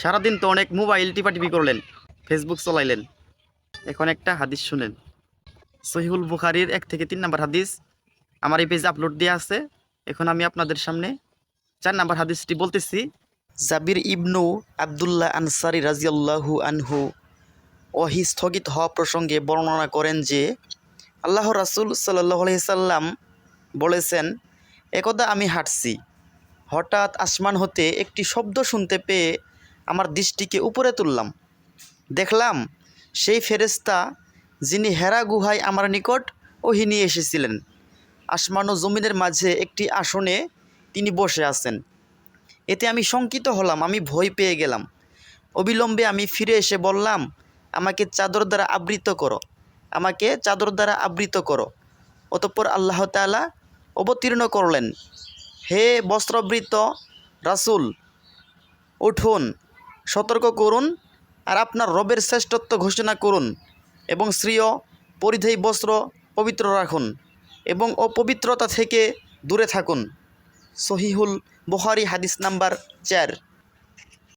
সারাদিন তো অনেক মোবাইল টিপা টিপাটিপি করলেন ফেসবুক চলাইলেন। এখন একটা হাদিস শুনেন। সহিহুল বুখারির এক থেকে তিন নাম্বার হাদিস, আমার এই পেজে আপলোড দেওয়া আছে। এখন আমি আপনাদের সামনে চার নাম্বার হাদিসটি বলতেছি। জাবির ইবনু আবদুল্লাহ আনসারি রাজিয়াল্লাহু আনহু ওহি স্থগিত হওয়া প্রসঙ্গে বর্ণনা করেন যে, আল্লাহ রাসুল সাল্লাহ সাল্লাম বলেছেন, একদা আমি হাঁটছি। হঠাৎ আসমান হতে একটি শব্দ শুনতে পেয়ে আমার দৃষ্টিকে উপরে তুললাম। দেখলাম সেই ফেরেস্তা যিনি হেরা গুহায় আমার নিকট ওহি নিয়ে এসেছিলেন। আসমান ও জমিনের মাঝে একটি আসনে তিনি বসে আছেন। এতে আমি শঙ্কিত হলাম, আমি ভয় পেয়ে গেলাম। অবিলম্বে আমি ফিরে এসে বললাম, আমাকে চাদর দ্বারা আবৃত করো, আমাকে চাদর দ্বারা আবৃত করো। অতঃপর আল্লাহ তাআলা অবতীর্ণ করলেন, হে বস্ত্রবৃত রাসূল, উঠুন সতর্ক করুন আর আপনার রবের শ্রেষ্ঠত্ব ঘোষণা করুন এবং শ্রেয়, পরিধেয় বস্ত্র পবিত্র রাখুন এবং অপবিত্রতা থেকে দূরে থাকুন। সহিহুল বুখারী হাদিস নাম্বার চার।